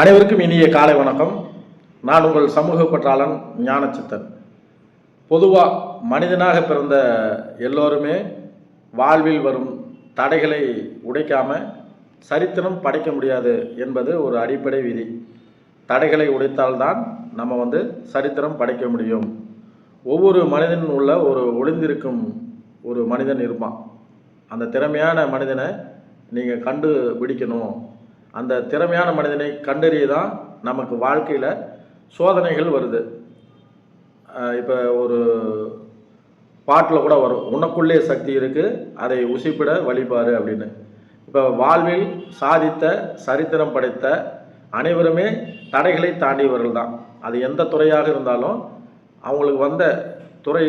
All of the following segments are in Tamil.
அனைவருக்கும் இனிய காலை வணக்கம். நான் உங்கள் சமூக பற்றாளன் ஞானச்சித்தன். பொதுவாக மனிதனாக பிறந்த எல்லோருமே வாழ்வில் வரும் தடைகளை உடைக்காம சரித்திரம் படைக்க முடியாது என்பது ஒரு அடிப்படை விதி. தடைகளை உடைத்தால்தான் நம்ம வந்து சரித்திரம் படைக்க முடியும். ஒவ்வொரு மனிதன் உள்ள ஒரு ஒளிந்திருக்கும் ஒரு மனிதன் இருப்பான். அந்த திறமையான மனிதனை நீங்கள் கண்டுபிடிக்கணும். அந்த திறமையான மனிதனை கண்டறிய தான் நமக்கு வாழ்க்கையில் சோதனைகள் வருது. இப்போ ஒரு பாட்டில் கூட வரும் உனக்குள்ளே சக்தி இருக்குது அதை உசிப்பிட வழிபாரு அப்படின்னு. இப்போ வாழ்வில் சாதித்த சரித்திரம் படைத்த அனைவருமே தடைகளை தாண்டியவர்கள் தான். அது எந்த துறையாக இருந்தாலும் அவங்களுக்கு வந்த துறை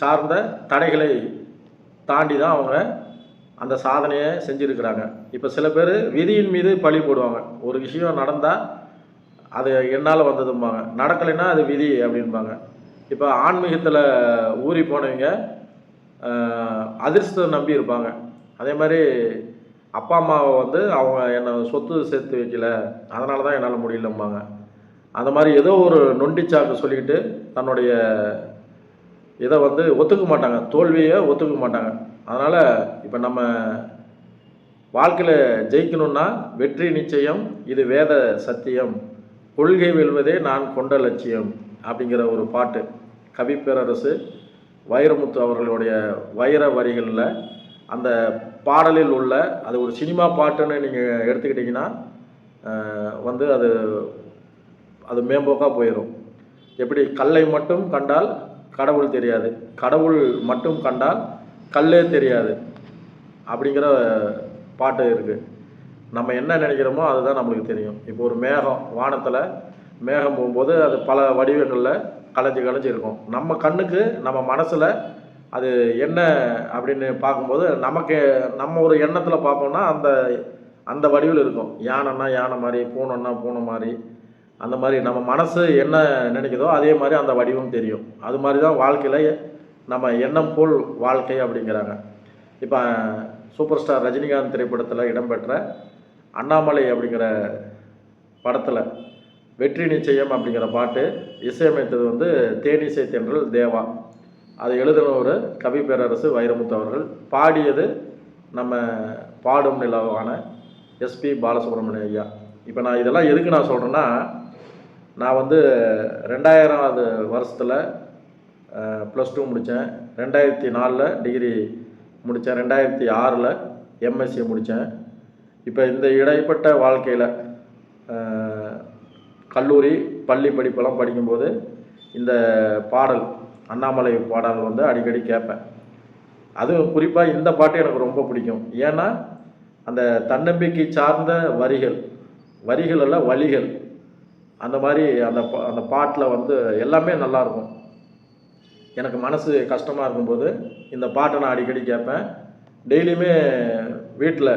சார்ந்த தடைகளை தாண்டி தான் அவங்க அந்த சாதனையை செஞ்சுருக்கிறாங்க. இப்போ சில பேர் விதியின் மீது பழி போடுவாங்க. ஒரு விஷயம் நடந்தால் அது என்னால் வந்ததும்பாங்க. நடக்கலைன்னா அது விதி அப்படின்பாங்க இப்போ ஆன்மீகத்தில் ஊறி போனவங்க அதிர்ஷ்டத்தை நம்பி இருப்பாங்க. அதே மாதிரி அப்பா அம்மாவை வந்து அவங்க என்னை சொத்து சேர்த்து வைக்கல. அதனால தான் என்னால் முடியலம்பாங்க. அந்த மாதிரி ஏதோ ஒரு நொண்டிச்சாக்கு சொல்லிக்கிட்டு தன்னுடைய இதை வந்து ஒத்துக்க மாட்டாங்க. தோல்வியை ஒத்துக்க மாட்டாங்க. அதனால் இப்போ நம்ம வாழ்க்கையில் ஜெயிக்கணும்னா வெற்றி நிச்சயம் இது வேத சத்தியம். கொள்கை வெல்வதே நான் கொண்ட லட்சியம் அப்படிங்கிற ஒரு பாட்டு. கவிப்பேரரசு வைரமுத்து அவர்களுடைய வைர வரிகளில் அந்த பாடலில் உள்ள அது ஒரு சினிமா பாட்டுன்னு நீங்கள் எடுத்துக்கிட்டிங்கன்னா வந்து அது அது மேம்போக்காக போயிடும் எப்படி? கல்லை மட்டும் கண்டால் கடவுள் தெரியாது. கடவுள் மட்டும் கண்டால் கல்லே தெரியாது அப்படிங்கிற பாட்டு இருக்குது நம்ம என்ன நினைக்கிறோமோ அதுதான் நம்மளுக்கு தெரியும். இப்போ ஒரு மேகம் வானத்தில் மேகம் போகும்போது அது பல வடிவங்களில் கலைஞ்சு கலைஞ்சு இருக்கும். நம்ம கண்ணுக்கு நம்ம மனசில் அது என்ன அப்படின்னு பார்க்கும்போது நமக்கு நம்ம ஒரு எண்ணத்தில் பார்ப்போம்னா அந்த அந்த வடிவில் இருக்கும். யானைன்னா யானை மாதிரி பூனைன்னா பூனை மாதிரி. அந்த மாதிரி நம்ம மனசு என்ன நினைக்குதோ அதே மாதிரி அந்த வடிவம் தெரியும். அது மாதிரி தான் வாழ்க்கையில் நம்ம எண்ணம் போல் வாழ்க்கை அப்படிங்கிறாங்க. இப்போ சூப்பர் ஸ்டார் ரஜினிகாந்த் திரைப்படத்தில் இடம்பெற்ற அண்ணாமலை அப்படிங்கிற படத்தில் வெற்றி நிச்சயம் அப்படிங்கிற பாட்டு இசையமைத்தது வந்து தேனிசை தென்றல் தேவா. அதை எழுதினவர் கவி பேரரசு வைரமுத்து அவர்கள். பாடியது நம்ம பாடும் நிலவான எஸ்பி பாலசுப்ரமணிய ஐயா. இப்போ நான் இதெல்லாம் எதுக்கு நான் சொல்கிறேன்னா நான் வந்து ரெண்டாயிரம் வருஷத்தில் ப்ளஸ் டூ முடித்தேன் ரெண்டாயிரத்தி நாலில் டிகிரி முடித்தேன் ரெண்டாயிரத்தி ஆறில் எம்எஸ்சி முடித்தேன் இப்போ இந்த இடைப்பட்ட வாழ்க்கையில் கல்லூரி பள்ளி படிப்பெல்லாம் படிக்கும்போது இந்த பாடல் அண்ணாமலை பாடல் வந்து அடிக்கடி கேட்பேன். அதுவும் குறிப்பாக இந்த பாட்டு எனக்கு ரொம்ப பிடிக்கும். ஏன்னா அந்த தன்னம்பிக்கை சார்ந்த வரிகள் வரிகள் அல்ல வழிகள் அந்த மாதிரி அந்த பா- அந்த பாட்டில் வந்து எல்லாமே நல்லாயிருக்கும் எனக்கு மனசு கஷ்டமாக இருக்கும்போது இந்த பாட்டை நான் அடிக்கடி கேட்பேன். டெய்லியுமே வீட்டில்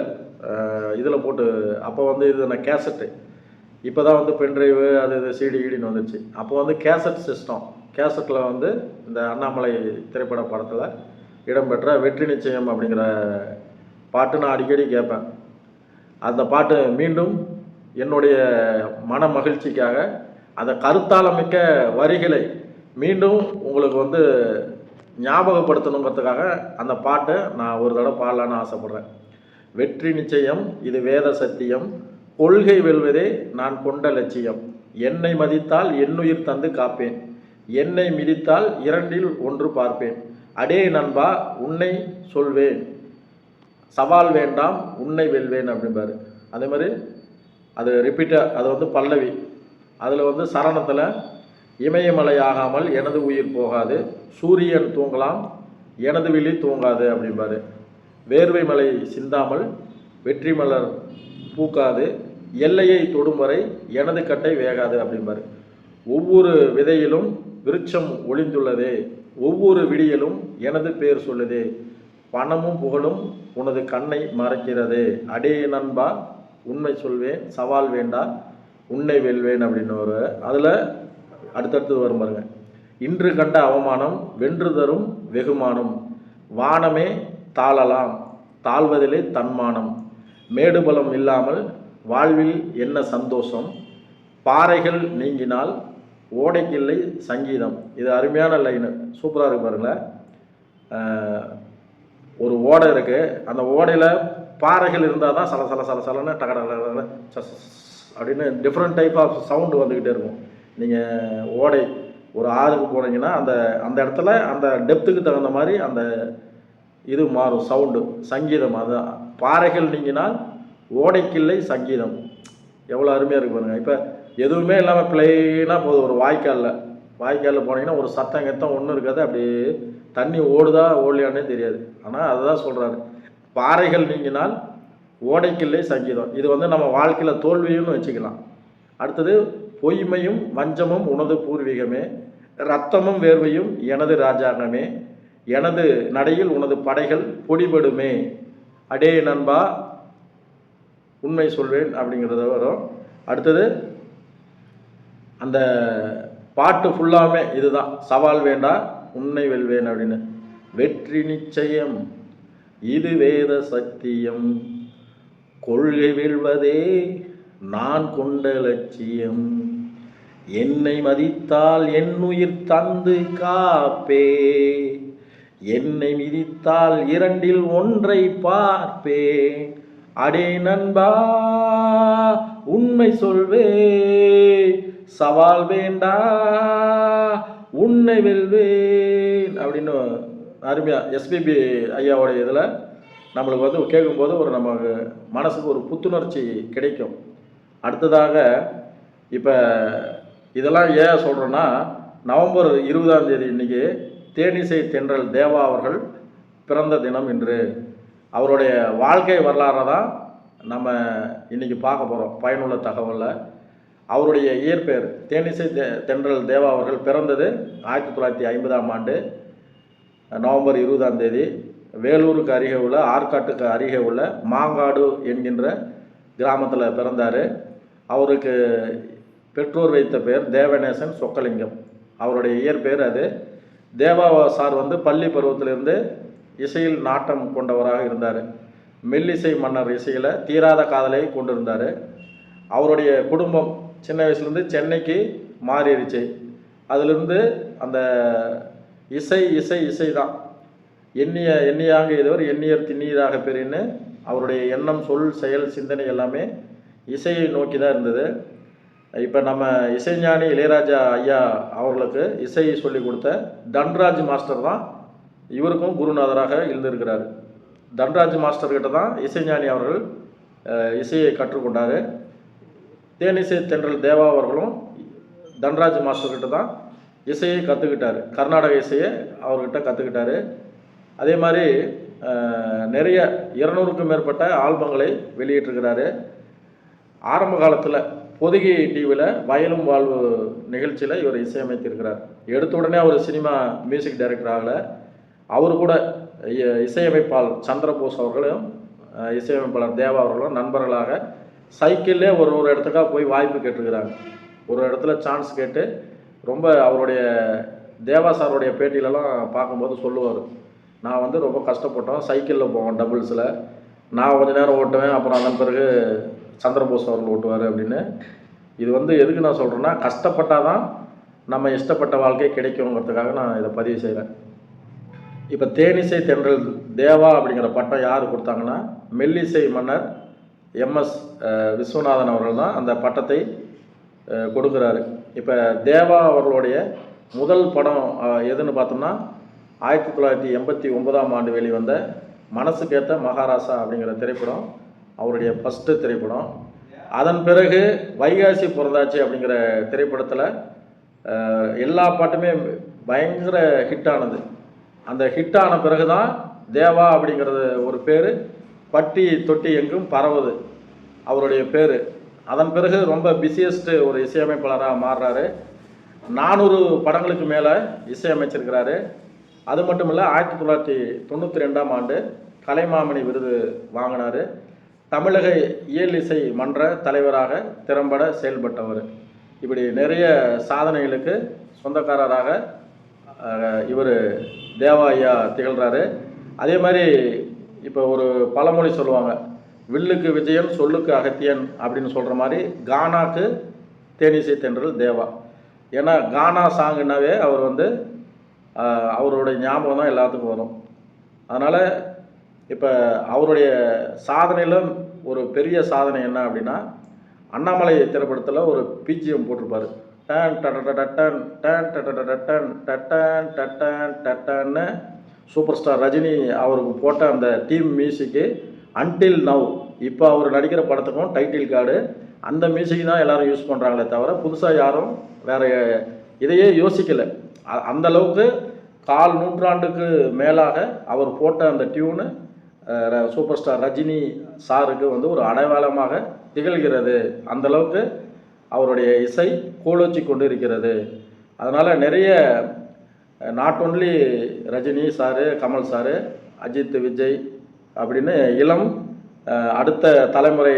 இதில் போட்டு அப்போ வந்து இது நான் கேசட்டு. இப்போ தான் வந்து பென்ட்ரைவு அது இது சிடி கிடின்னு வந்துச்சு. அப்போ வந்து கேசட் சிஸ்டம் கேசட்டில் வந்து இந்த அண்ணாமலை திரைப்பட படத்தில் இடம்பெற்ற வெற்றி நிச்சயம் அப்படிங்கிற பாட்டு நான் அடிக்கடி கேட்பேன். அந்த பாட்டு மீண்டும் என்னுடைய மன மகிழ்ச்சிக்காக அந்த கருத்தாளமிக்க வரிகளை மீண்டும் உங்களுக்கு வந்து ஞாபகப்படுத்தணுங்கிறதுக்காக அந்த பாட்டை நான் ஒரு தடவை பாடலான்னு ஆசைப்பட்றேன். வெற்றி நிச்சயம் இது வேத சத்தியம். கொள்கை வெல்வதே நான் கொண்ட லட்சியம். என்னை மதித்தால் என்னுயிர் தந்து காப்பேன். என்னை மிதித்தால் இரண்டில் ஒன்று பார்ப்பேன். அடே நண்பா உன்னை சொல்வேன். சவால் வேண்டாம் உன்னை வெல்வேன் அப்படிம்பாரு. அதே மாதிரி அது ரிப்பீட்டாக அது வந்து பல்லவி. அதில் வந்து சரணத்தில் இமயமலையாகாமல் எனது உயிர் போகாது. சூரியன் தூங்கலாம் எனது விழி தூங்காது அப்படிம்பாரு. வேர்வை மலை சிந்தாமல் வெற்றி மலர் பூக்காது. எல்லையை தொடும் வரை எனது கட்டை வேகாது அப்படிம்பாரு. ஒவ்வொரு விதையிலும் விருட்சம் ஒளிந்துள்ளதே. ஒவ்வொரு விடியலும் எனது பேர் சொல்லுதே. பணமும் புகழும் உனது கண்ணை மறைக்கிறது. அடே நண்பா உண்மை சொல்வேன் சவால் வேண்டா உன்னை வெல்வேன் அப்படின்னு ஒரு அதில் அடுத்தடுத்து வரும் பாருங்க. இன்று கண்ட அவமானம் வென்று தரும் வெகுமானம். வானமே தாழலாம் தாழ்வதிலே தன்மானம். மேடுபலம் இல்லாமல் வாழ்வில் என்ன சந்தோஷம்? பாறைகள் நீங்கினால் ஓடைக்கில்லை சங்கீதம். இது அருமையான லைனு. சூப்பராக இருக்கு பாருங்களேன் ஒரு ஓடை இருக்குது அந்த ஓடையில் பாறைகள் இருந்தால் தான் சல சல சல சலன்னு டக டக அப்படின்னு டிஃப்ரெண்ட் டைப் ஆஃப் சவுண்டு வந்துக்கிட்டே இருக்கும். நீங்கள் ஓடை ஒரு ஆறுக்கு போனீங்கன்னா அந்த அந்த இடத்துல அந்த டெப்த்துக்கு தகுந்த மாதிரி அந்த இது மாறும் சவுண்டு சங்கீதம். அது பாறைகள் நீங்கினால் ஓடைக்கில்லை சங்கீதம். எவ்வளோ அருமையாக இருக்கு பாருங்கள் இப்போ எதுவுமே இல்லாமல் பிளெயினாக போகுது ஒரு வாய்க்காலில் வாய்க்காலில் போனீங்கன்னா ஒரு சத்தம் கத்தம் ஒன்றும் இருக்காது. அப்படியே தண்ணி ஓடுதா ஓடலையானே தெரியாது. ஆனால் அதுதான் சொல்கிறாரு பாறைகள் நீங்கினால் ஓடைக்கில்லை சங்கீதம். இது வந்து நம்ம வாழ்க்கையில் தோல்வியும்னு வச்சுக்கலாம். அடுத்தது பொய்மையும் வஞ்சமும் உனது பூர்வீகமே. ரத்தமும் வேர்வையும் எனது ராஜாங்கமே. எனது நடையில் உனது படைகள் பொடிபடுமே. அடே நண்பா உண்மை சொல்வேன் அப்படிங்கிறத வரும். அடுத்தது அந்த பாட்டு ஃபுல்லாமே இதுதான். சவால் வேண்டாம் உன்னை வெல்வேன் அப்படின்னு. வெற்றி நிச்சயம் இது வேத சத்தியம். கொள்கை வெல்வதே நான் கொண்ட லட்சியம். என்னை மதித்தால் என் உயிர் தந்து காப்பே. என்னை மிதித்தால் இரண்டில் ஒன்றை பார்ப்பே. அடே நண்பா உண்மை சொல்வே. சவால் வேண்டா உன்னை வெல்வேன். அப்படின்னு அருமையா எஸ்பிபி ஐயாவோடைய இதில் நம்மளுக்கு வந்து கேட்கும்போது ஒரு நமக்கு மனசுக்கு ஒரு புத்துணர்ச்சி கிடைக்கும். அடுத்ததாக இப்போ இதெல்லாம் ஏன் சொல்கிறேன்னா நவம்பர் இருபதாம் தேதி இன்றைக்கி தேனிசை தென்றல் தேவா அவர்கள் பிறந்த தினம் இன்று. அவருடைய வாழ்க்கை வரலாறை தான் நம்ம இன்றைக்கி பார்க்க போகிறோம் பயனுள்ள தகவலில். அவருடைய இயற்பெயர் தேனிசை தெ- தென்றல் தேவா அவர்கள் பிறந்தது ஆயிரத்தி தொள்ளாயிரத்தி ஐம்பதாம் ஆண்டு நவம்பர் இருபதாம் தேதி. வேலூருக்கு அருகே உள்ள ஆற்காட்டுக்கு அருகே உள்ள மாங்காடு என்கின்ற கிராமத்தில் பிறந்தார். அவருக்கு பெற்றோர் வைத்த பெயர் தேவநேசன் சொக்கலிங்கம். அவருடைய இயற்பெயர் அது. தேவா சார் வந்து பள்ளி பருவத்திலிருந்து இசையில் நாட்டம் கொண்டவராக இருந்தார். மெல்லிசை மன்னர் இசையில் தீராத காதலை கொண்டிருந்தார். அவருடைய குடும்பம் சின்ன வயசுலேருந்து சென்னைக்கு மாறிடுச்சு அதிலிருந்து அந்த இசை இசை இசை தான். எண்ணிய எண்ணியாக இதுவர் எண்ணியர் திண்ணீராக பெறின்னு அவருடைய எண்ணம் சொல் செயல் சிந்தனை எல்லாமே இசையை நோக்கி தான் இருந்தது. இப்போ நம்ம இசைஞானி இளையராஜா ஐயா அவர்களுக்கு இசையை சொல்லி கொடுத்த தன்ராஜ் மாஸ்டர் தான் இவருக்கும் குருநாதராக இருந்திருக்கிறார். தன்ராஜ் மாஸ்டர்கிட்ட தான் இசைஞானி அவர்கள் இசையை கற்றுக்கொண்டார். தேனிசை தென்றல் தேவா அவர்களும் தன்ராஜ் மாஸ்டர் கிட்ட தான் இசையை கற்றுக்கிட்டார் கர்நாடக இசையை அவர்கிட்ட கற்றுக்கிட்டாரு அதே மாதிரி நிறைய இருநூறுக்கும் மேற்பட்ட ஆல்பங்களை வெளியிட்டிருக்கிறாரு. ஆரம்ப காலத்தில் பொதிகை டிவியில் வயலும் வாழ்வு நிகழ்ச்சியில் இவர் இசையமைத்திருக்கிறார். எடுத்த உடனே அவர் சினிமா மியூசிக் டைரக்டர் ஆகலை. அவர் கூட இ- இசையமைப்பாளர் சந்திரபோஸ் அவர்களும் இசையமைப்பாளர் தேவா அவர்களும் நண்பர்களாக சைக்கிள்லே ஒரு ஒரு இடத்துக்காக போய் வாய்ப்பு கேட்டிருக்கிறாங்க. ஒரு இடத்துல சான்ஸ் கேட்டு ரொம்ப அவருடைய தேவா சாருடைய பேட்டியிலலாம் பார்க்கும்போது சொல்லுவார் நான் வந்து ரொம்ப கஷ்டப்பட்டோம் சைக்கிளில் போவோம் டபுள்ஸில் நான் கொஞ்ச நேரம் ஓட்டுவேன் அப்புறம் அதன் பிறகு சந்திரபோஸ் அவர்கள் ஓட்டுவார் அப்படின்னு. இது வந்து எதுக்கு நான் சொல்கிறேன்னா கஷ்டப்பட்டால் தான் நம்ம இஷ்டப்பட்ட வாழ்க்கை கிடைக்குங்கிறதுக்காக நான் இதை பதிவு செய்கிறேன் இப்போ தேனிசை தென்றல் தேவா அப்படிங்கிற பட்டம் யார் கொடுத்தாங்கன்னா மெல்லிசை மன்னர் எம்எஸ் விஸ்வநாதன் அவர்கள் தான் அந்த பட்டத்தை கொடுக்குறாரு. இப்போ தேவா அவர்களுடைய முதல் படம் எதுன்னு பார்த்தோம்னா ஆயிரத்தி தொள்ளாயிரத்தி எண்பத்தி ஒன்பதாம் ஆண்டு வெளிவந்த மனசுக்கேற்ற மகாராசா அப்படிங்கிற திரைப்படம் அவருடைய ஃபஸ்ட்டு திரைப்படம். அதன் பிறகு வைகாசி பிறந்தாச்சு அப்படிங்கிற திரைப்படத்தில் எல்லா பாட்டுமே பயங்கர ஹிட் ஆனது. அந்த ஹிட் ஆன பிறகு தான் தேவா அப்படிங்கிறது ஒரு பேர் பட்டி தொட்டி எங்கும் பரவுது அவருடைய பேர். அதன் பிறகு ரொம்ப பிஸியஸ்ட்டு ஒரு இசையமைப்பாளராக மாறுறாரு. நானூறு படங்களுக்கு மேலே இசையமைச்சிருக்கிறாரு. அது மட்டும் இல்லை ஆயிரத்தி தொள்ளாயிரத்தி தொண்ணூற்றி ரெண்டாம் ஆண்டு கலைமாமணி விருது வாங்கினார். தமிழக இயல் இசை மன்ற தலைவராக திறம்பட செயல்பட்டவர். இப்படி நிறைய சாதனைகளுக்கு சொந்தக்காரராக இவர் தேவா ஐயா திகழ்கிறாரு அதே மாதிரி இப்போ ஒரு பழமொழி சொல்லுவாங்க வில்லுக்கு விஜயன் சொல்லுக்கு அகத்தியன் அப்படின்னு சொல்கிற மாதிரி கானாக்கு தேனிசை தென்றல் தேவா. ஏன்னா கானா சாங்குனாவே அவர் வந்து அவருடைய ஞாபகம் தான் எல்லாத்துக்கும் வரும். அதனால் இப்போ அவருடைய சாதனையில் ஒரு பெரிய சாதனை என்ன அப்படின்னா அண்ணாமலை திரைப்படத்தில் ஒரு பிஜிஎம் போட்டிருப்பாரு. டன் டடடடட்டன், டன் டடடடட்டன், டட்டன் டட்டன் டட்டன்னு சூப்பர் ஸ்டார் ரஜினி அவருக்கு போட்ட அந்த டீம் மியூசிக்கு அன்டில் நவ் இப்போ அவர் நடிக்கிற படத்துக்கும் டைட்டில் கார்டு. அந்த மியூசிக் தான் எல்லோரும் யூஸ் பண்ணுறாங்களே தவிர புதுசாக யாரும் வேறு இதையே யோசிக்கலை. அந்த அளவுக்கு கால் நூற்றாண்டுக்கு மேலாக அவர் போட்ட அந்த டியூனு சூப்பர் ஸ்டார் ரஜினி சாருக்கு வந்து ஒரு அடையாளமாக திகழ்கிறது. அந்த அளவுக்கு அவருடைய இசை கோலோச்சி கொண்டு இருக்கிறது அதனால் நிறைய not only Rajini sir Kamal sir Ajith Vijay அப்படின்னு இளம் அடுத்த தலைமுறை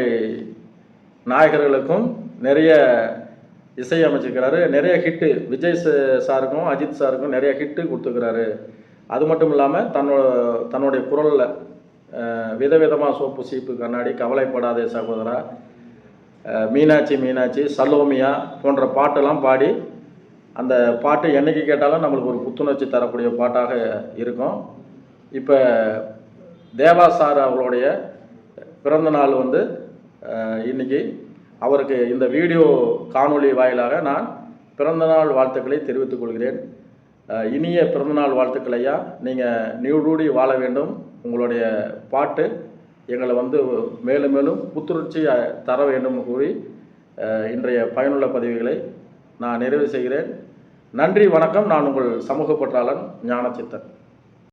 நாயகர்களுக்கும் நிறைய இசை அமைச்சிருக்கிறாரு. நிறைய ஹிட்டு விஜய் சாருக்கும் அஜித் சாருக்கும் நிறைய ஹிட்டு கொடுத்துருக்கிறாரு. அது மட்டும் இல்லாமல் தன்னோட தன்னுடைய குரலில் விதவிதமாக சோப்பு சீப்பு கண்ணாடி கவலைப்படாதே சகோதரா. மீனாட்சி மீனாட்சி சலோமியா போன்ற பாட்டெல்லாம் பாடி அந்த பாட்டு என்னைக்கு கேட்டாலும் நம்மளுக்கு ஒரு புத்துணர்ச்சி தரக்கூடிய பாட்டாக இருக்கும். இப்போ தேவா சார் அவர்களுடைய பிறந்த நாள் வந்து இன்றைக்கி இன்னைக்கு அவருக்கு இந்த வீடியோ காணொளி வாயிலாக நான் பிறந்தநாள் வாழ்த்துக்களை தெரிவித்துக் கொள்கிறேன். இனிய பிறந்தநாள் வாழ்த்துக்களையா நீங்கள் நீடூடி வாழ வேண்டும். உங்களுடைய பாட்டு எங்களை வந்து மேலும் மேலும் புத்துணர்ச்சி தர வேண்டும் கூறி இன்றைய பயனுள்ள பதிவுகளை நான் நிறைவு செய்கிறேன். நன்றி வணக்கம். நான் உங்கள் சமூக பற்றாளன் ஞானச்சித்தன்.